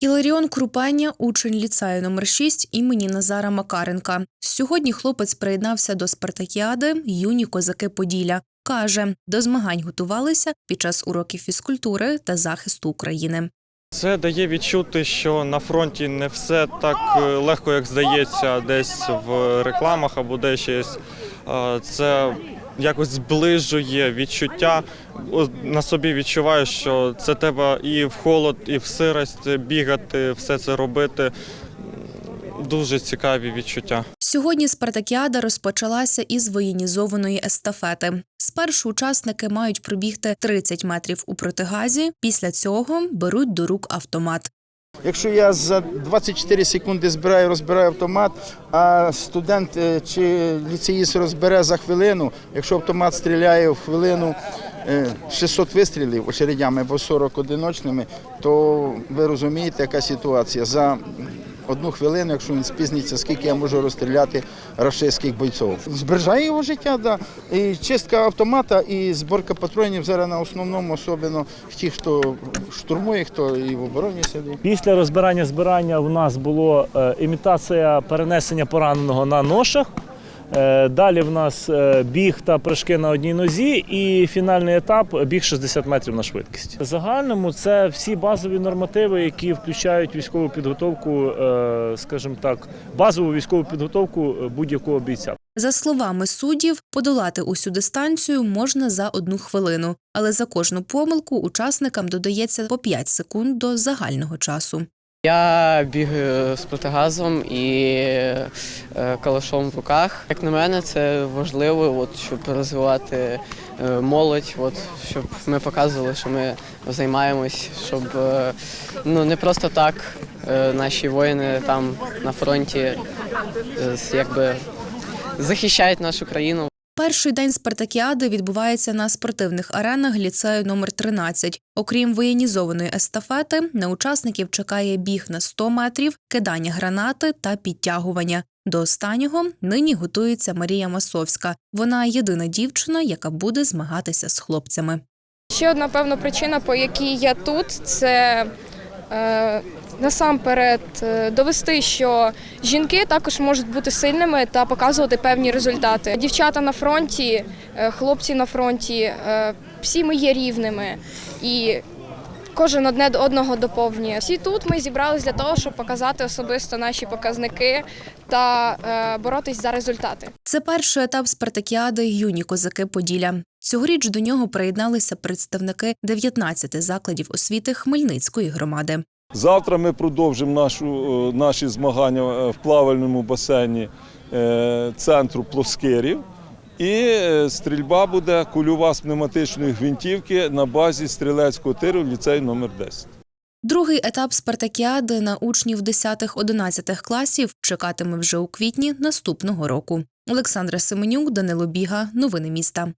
Іларіон Крупеня, учень ліцею номер 6 імені Назара Макаренка. Сьогодні хлопець приєднався до спартакіади юні козаки Поділля. Каже, до змагань готувалися під час уроків фізкультури та захисту України. Це дає відчути, що на фронті не все так е, легко, як здається, десь в рекламах або де щось. Це якось зближує відчуття. На собі відчуваєш, що це треба і в холод, і в сирость бігати, все це робити. Дуже цікаві відчуття. Сьогодні спартакіада розпочалася із воєнізованої естафети. Спершу учасники мають пробігти 30 метрів у протигазі. Після цього беруть до рук автомат. Якщо я за 24 секунди збираю, розбираю автомат, а студент е, чи ліцеїст розбере за хвилину, якщо автомат стріляє в хвилину е, 600 вистрілів очередями або 40 одиночними, то ви розумієте, яка ситуація. За одну хвилину, якщо він спізниться, скільки я можу розстріляти рашистських бойців. Збережає його життя, да. І чистка автомата і зборка патронів зараз на основному, особливо ті, хто штурмує, хто і в обороні сидить. Після розбирання збирання у нас було е, імітація перенесення пораненого на ношах. Е, Далі в нас е, біг та прыжки на одній нозі, і фінальний етап біг 60 метрів на швидкість. В загальному це всі базові нормативи, які включають військову підготовку, е, скажімо так, базову військову підготовку будь-якого бійця. За словами суддів, подолати усю дистанцію можна за одну хвилину, але за кожну помилку учасникам додається по 5 секунд до загального часу. Я бігаю з протигазом і е, калашом в руках. Як на мене, це важливо, от, щоб розвивати е, молодь, от, щоб ми показували, що ми займаємось, щоб е, ну, не просто так наші воїни там на фронті якби захищають нашу країну. Перший день спартакіади відбувається на спортивних аренах ліцею номер 13. Окрім воєнізованої естафети, на учасників чекає біг на 100 метрів, кидання гранати та підтягування. До останнього нині готується Марія Масовська. Вона єдина дівчина, яка буде змагатися з хлопцями. Ще одна певна причина, по якій я тут, це насамперед е, довести, що жінки також можуть бути сильними та показувати певні результати. Дівчата на фронті, е, хлопці на фронті, е, всі ми є рівними і кожен одне до одного доповнює. Всі тут ми зібрались для того, щоб показати особисто наші показники та е, боротись за результати. Це перший етап спартакіади юні козаки Поділля. Цьогоріч до нього приєдналися представники 19 закладів освіти Хмельницької громади. Завтра ми продовжимо нашу, е, наші змагання е, в плавальному басейні е, центру плоскирів. І стрільба буде кульова з пневматичної гвинтівки на базі стрілецького тиру ліцей номер 10. Другий етап спартакіади на учнів 10-11 класів чекатиме вже у квітні наступного року. Олександра Семенюк, Данило Біга. Новини міста.